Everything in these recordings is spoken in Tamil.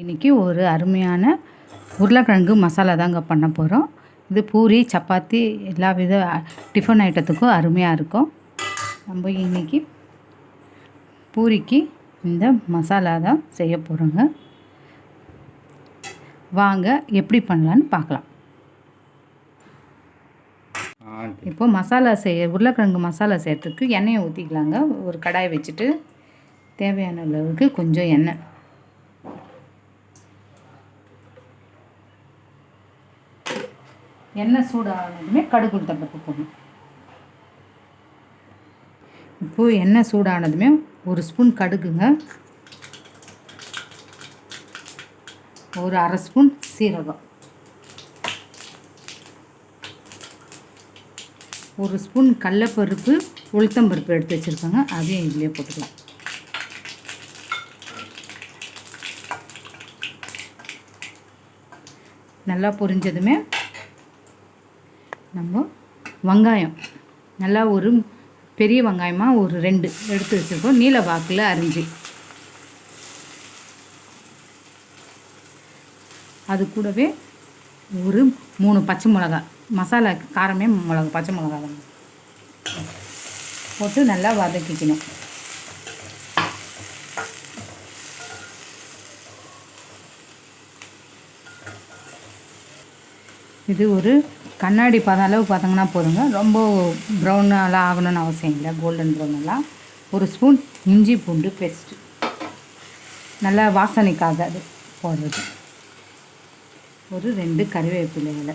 இன்றைக்கி ஒரு அருமையான உருளைக்கிழங்கு மசாலா தாங்க பண்ண போகிறோம் இது பூரி சப்பாத்தி எல்லா வித டிஃபன் ஐட்டத்துக்கும் அருமையாக இருக்கும். நம்ம இன்றைக்கி பூரிக்கு இந்த மசாலா தான் செய்ய போகிறோங்க வாங்க எப்படி பண்ணலான்னு பார்க்கலாம். இப்போ மசாலா செய்ய உருளைக்கிழங்கு மசாலா செய்கிறதுக்கு எண்ணெயை ஊற்றிக்கலாங்க ஒரு கடாயை வச்சுட்டு தேவையான அளவுக்கு கொஞ்சம் எண்ணெய். எண்ணெய் சூடானதுமே கடுகு உளுத்தம்பருப்பு போடணும். இப்போது எண்ணெய் சூடானதுமே ஒரு ஸ்பூன் கடுகுங்க. ஒரு அரை ஸ்பூன் சீரகம். ஒரு ஸ்பூன் கடலப்பருப்பு உளுத்தம்பருப்பு எடுத்து வச்சுருக்கோங்க. அதையும் இதிலே போட்டுக்கலாம். நல்லா பொரிஞ்சதுமே நம்ம வெங்காயம். நல்லா ஒரு பெரிய வெங்காயமாக ஒரு ரெண்டு எடுத்து வச்சுருக்கோம். நீல வாக்கில் அரிஞ்சு. அது கூடவே ஒரு மூணு பச்சை மிளகா. மசாலா காரமே மிளகா பச்சை மிளகா தான். போட்டு நல்லா வதக்கிக்கணும். இது ஒரு கண்ணாடி பதம் அளவு பார்த்தீங்கன்னா போதுங்க. ரொம்ப ப்ரௌனெல்லாம் ஆகணும்னு அவசியம் இல்லை. கோல்டன் ப்ரௌனெல்லாம் ஒரு ஸ்பூன் இஞ்சி பூண்டு பேஸ்ட்டு நல்லா வாசனைக்காக அது போடுறது. ஒரு ரெண்டு கறிவேப்பிலைகளை.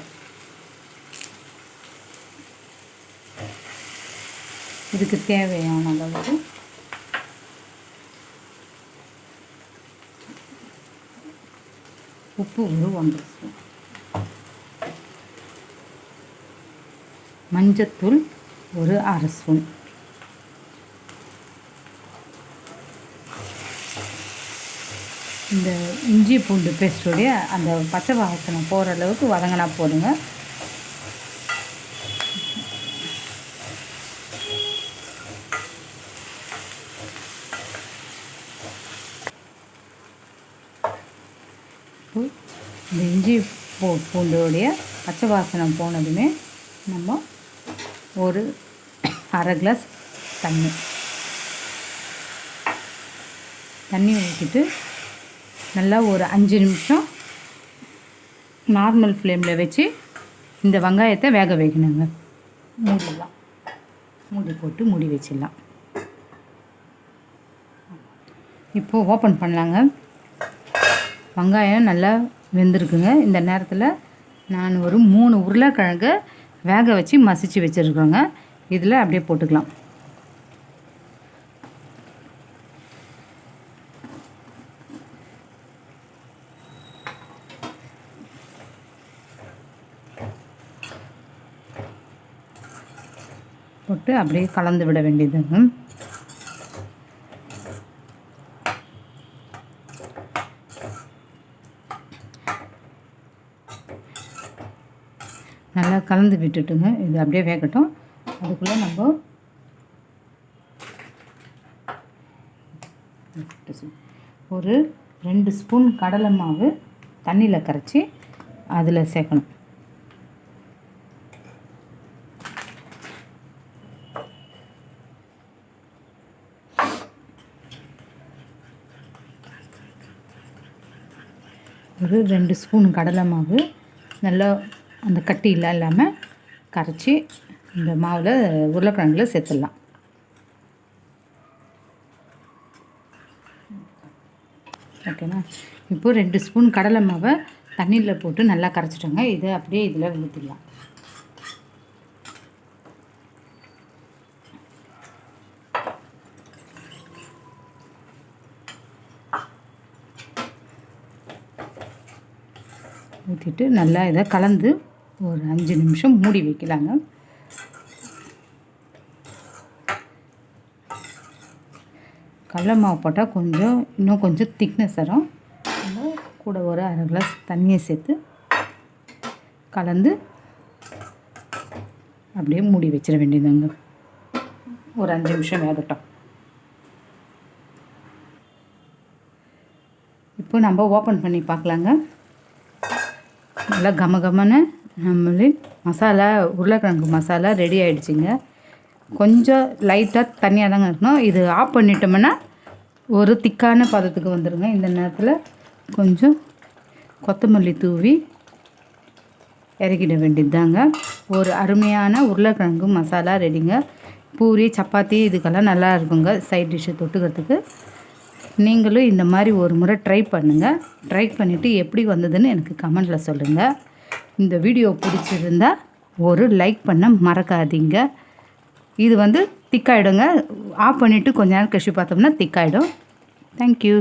இதுக்கு தேவையான அளவுக்கு உப்பு ஒரு ஒன்றரை ஸ்பூன் மஞ்சத்தூள் ஒரு அரை ஸ்பூன். இந்த இஞ்சி பூண்டு பேஸ்டோடைய அந்த பச்சை வாசனை போகிற அளவுக்கு வதங்கினா போடுங்க இந்த இஞ்சி பூ பூண்டோடைய பச்சை வாசனை போனதுமே நம்ம ஒரு அரை கிளாஸ் தண்ணி. தண்ணி ஊற்றிட்டு நல்லா ஒரு அஞ்சு நிமிஷம் நார்மல் ஃப்ளேமில் வச்சு இந்த வெங்காயத்தை வேக வைக்கணுங்க. மூடிடலாம். மூடி போட்டு மூடி வச்சிடலாம். இப்போது ஓப்பன் பண்ணலாங்க. வெங்காயம் நல்லா வெந்திருக்குங்க. இந்த நேரத்தில் நான் ஒரு மூணு உருளைக்கிழங்கு வேக வச்சு மசிச்சு வச்சுருக்கோங்க. இதில் அப்படியே போட்டுக்கலாம். போட்டு அப்படியே கலந்து விட வேண்டியதுங்க நல்லா கலந்து விட்டுட்டுங்க. இது அப்படியே வேகட்டும். அதுக்குள்ளே நம்ம ஒரு ரெண்டு ஸ்பூன் கடலை மாவு தண்ணியில் கரைச்சி அதில் சேர்க்கணும். ஒரு ரெண்டு ஸ்பூன் கடலை மாவு நல்லா அந்த கட்டியெல்லாம் இல்லாமல் கரைச்சி இந்த மாவில் உருளைக்கிழங்குல சேர்த்துடலாம். ஓகேண்ணா இப்போது ரெண்டு ஸ்பூன் கடலை மாவை தண்ணியில் போட்டு நல்லா கரைச்சிட்டோங்க. இதை அப்படியே இதில் ஊற்றிடலாம் ஊற்றிட்டு நல்லா இதை கலந்து ஒரு அஞ்சு நிமிஷம் மூடி வைக்கலாங்க. கடல மாவு போட்டால் கொஞ்சம் இன்னும் கொஞ்சம் திக்னஸ் வரும். கூட ஒரு அரை கிளாஸ் தண்ணியை சேர்த்து கலந்து அப்படியே மூடி வச்சிட வேண்டியதுங்க. ஒரு அஞ்சு நிமிஷம் வேகட்டும். இப்போ இப்போ நம்ம ஓப்பன் பண்ணி பார்க்கலாங்க. நல்லா கம கமன்னு நம்மளே மசாலா உருளைக்கிழங்கு மசாலா ரெடி ஆகிடுச்சிங்க கொஞ்சம் லைட்டாக தண்ணியாக தாங்க இருக்கணும். இது ஆஃப் பண்ணிட்டோம்னா ஒரு திக்கான பதத்துக்கு வந்துடுங்க இந்த நேரத்தில் கொஞ்சம் கொத்தமல்லி தூவி இறக்கிட வேண்டியது ஒரு அருமையான உருளைக்கிழங்கு மசாலா ரெடிங்க பூரி சப்பாத்தி இதுக்கெல்லாம் நல்லா இருக்குங்க. சைட் டிஷ்ஷை தொட்டுக்கிறதுக்கு. நீங்களும் இந்த மாதிரி ஒரு முறை ட்ரை பண்ணுங்கள் ட்ரை பண்ணிவிட்டு எப்படி வந்ததுன்னு எனக்கு கமெண்டில் சொல்லுங்கள் இந்த வீடியோ பிடிச்சிருந்தா ஒரு லைக் பண்ண மறக்காதீங்க. இது வந்து திக்காயிடுங்க ஆஃப் பண்ணிவிட்டு கொஞ்ச நேரம் கழிச்சு பார்த்தோம்னா திக்காயிடும் தேங்க்யூ